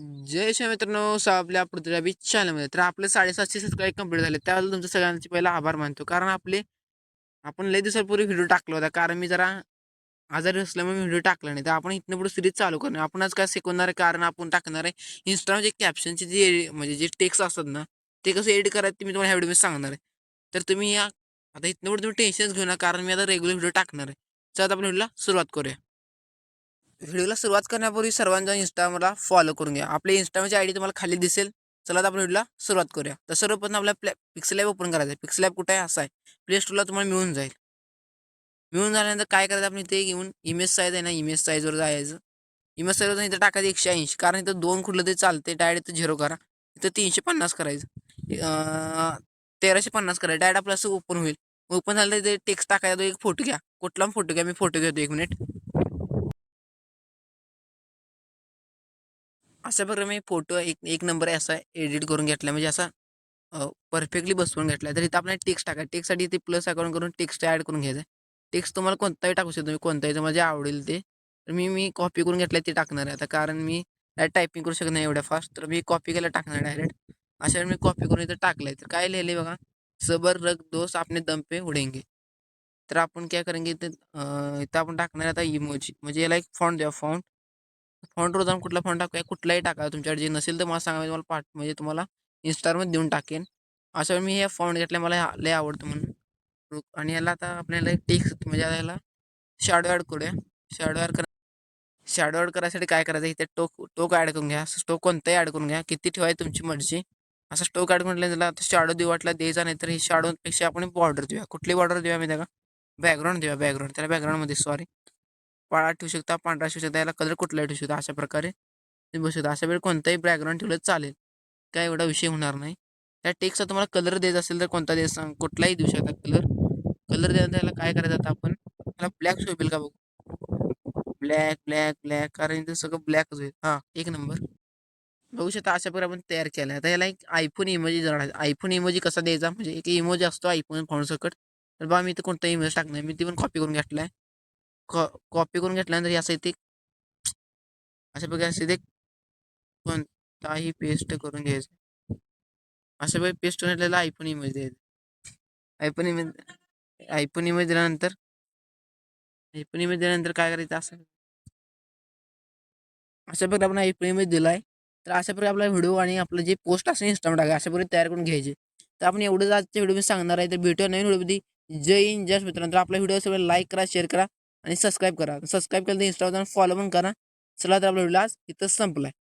जय शिव मित्रांनो आपल्या पृथ्वी बीच चॅनलमध्ये तर आपले साडेसातशे सबस्क्राईब कंप्लीट झाले. त्याबद्दल तुमच्या सगळ्यांचे पहिला आभार मानतो. कारण आपले आपण लय दिवसापूर्वी व्हिडिओ टाकला होता. कारण मी जरा आजारी असल्यामुळे मी व्हिडिओ टाकला नाही. तर आपण इथनं पुढे सिरीज चालू करणार. आपण आज काय शिकवणार आहे? कारण आपण टाकणार आहे. इंस्टाग्रामचे कॅप्शनचे जे म्हणजे जे टेक्स्ट असतात ना ते कसं एडिट करायचं ते मी तुम्हाला ह्या व्हिडिओमध्ये सांगणार आहे. तर तुम्ही या आता इथनं पुढे तुम्ही टेन्शनच घेऊ ना कारण मी आता रेग्युलर व्हिडिओ टाकणार आहे. तर आता आपण व्हिडिओला सुरुवात करूया. व्हिडिओला सुरुवात करण्यापूर्वी सर्वांचा इंस्टामला फॉलो करून घ्या. आपल्या इंस्टाची आय डी तुम्हाला खाली दिसेल. चला तर आपण व्हिडिओला सुरुवात करूया. तर सर्वप्रथम आपल्या प्लॅ पिक्सल ॲप ओपन करायचं आहे पिक्सल ॲप कुठे आहे? असा आहे. प्ले स्टोरला तुम्हाला मिळून जाईल. मिळून झाल्यानंतर काय करायचं? आपण इथे घेऊन इमेज साईज आहे ना इमेज साईजवर जायचं. इमेज साईजवर इथं टाकायचं एकशे ऐंशी. कारण इथं दोन कुठलं तरी चालते डायरेक्ट इथं झिरो करा. इथं तीनशे पन्नास करायचं. तेराशे पन्नास करायचं डायरेक्ट आपलं असं ओपन होईल. ओपन झालं तर टेक्स्ट टाकायचा तो एक फोटो घ्या. कुठला फोटो घ्या? मी फोटो घेतो एक मिनिट अशा प्रकारे मी फोटो एक एक नंबर आहे असा एडिट करून घेतला. म्हणजे असा परफेक्टली बसवून घेतला. तर इथं आपल्याला टेक्स्ट टाका. टेक्स्टसाठी ते प्लस अकाउंट करून टेक्स्ट ॲड करून घ्यायचं. टेक्स्ट तुम्हाला कोणताही टाकू शकतो. तुम्ही कोणताही तुम्हाला जे आवडेल ते तर मी मी कॉपी करून घेतलं ते टाकणार आहे. आता कारण मी टायपिंग करू शकत नाही एवढ्या फास्ट. तर मी कॉपी केलं टाकणार डायरेक्ट. अशा वेळी मी कॉपी करून इथं टाकलं तर काय लिहिले बघा. सबर रग दोस्त आपले दम पे उडेंगे तर आपण काय करेंगे इथं इथं आपण टाकणार आहे आता इमोजी. म्हणजे याला एक फॉन्ट द्या. फॉन्ट फंड रोज कुठला फॉन्ट टाकूया कुठलाही टाका. तुमच्याकडे जे नसेल तर मला सांगा. मी तुम्हाला पाठ म्हणजे तुम्हाला इन्स्टारमध्ये देऊन टाकेन. अशा वेळी मी हे फॉन्ट घेतल्या मला लय आवडतं म्हणून. आणि याला आता आपल्याला एक टेक्स्ट म्हणजे आता याला शॅडो ॲड करूया. शॅडो ॲड करा शॅडो ॲड करायसाठी काय करायचं? इथे टोक टोक ॲड करून घ्या. स्टोक कोणताही ॲड करून घ्या. किती ठेवायची तुमची मर्जी. असं स्टोक ॲड म्हटलं त्याला शॅडो देऊ वाटला द्यायचा नाही तर हे शॅडोपेक्षा आपण बॉर्डर देऊया. कुठली बॉर्डर देऊया मी त्याला बॅकग्राऊंड देऊया. बॅकग्राऊंड त्याला बॅकग्राऊंडमध्ये सॉरी काळा ठेवू शकता पांढरा ठेवू शकता याला कलर कुठलाही ठेवू शकता अशा प्रकारे तुम्ही बसू शकता. अशा वेळी कोणताही बॅकग्राऊंड ठेवलं चालेल काय एवढा विषय होणार नाही. त्या टेक्स्टचा तुम्हाला कलर द्यायचा असेल तर कोणता द्यायचा सांग कुठलाही देऊ शकता कलर कलर द्यायला त्याला काय करायचं आता आपण त्याला ब्लॅक शोभेल का बघू? ब्लॅक ब्लॅक ब्लॅक कारण ते सगळं ब्लॅकच होईल हां एक नंबर बघू शकता अशा प्रकारे आपण तयार केला आता याला एक आयफोन इमोजी जाणार आयफोन इमोजी कसा द्यायचा? म्हणजे एक इमोजी असतो आयफोन फोन सकट. तर बा मी इथं कोणता इमेज टाकणार मी ती पण कॉपी करून घेतला आहे कॉ कॉपी करून घेतल्यानंतर असं इथे अशा प्रकारे असं इथे कोणताही पेस्ट करून घ्यायचं. अशा प्रकारे पेस्ट करून घेतलेला आयफोन इमेज द्यायचं. आयफोन इमेज आयफोन इमेज दिल्यानंतर आयफोन इमेज दिल्यानंतर काय करायचं असं? अशा प्रकारे आपण आयफोन इमेज दिला आहे तर अशा प्रकारे आपला व्हिडिओ आणि आपलं जे पोस्ट असेल इंस्टाग्राम टाका अशा प्रकारे तयार करून घ्यायचे. तर आपण एवढंच आजच्या व्हिडिओ सांगणार आहे तर भेटूया नवीन व्हिडिओमध्ये. जय हिंद जय मित्रांनो. आपला व्हिडिओ सगळं लाईक करा शेअर करा. आणि सबस्क्राईब करा. सबस्क्राईब केलं तर इंस्टावर जाऊन फॉलो पण करा. चला तर आपला व्हिडिओ आज इथं संपला आहे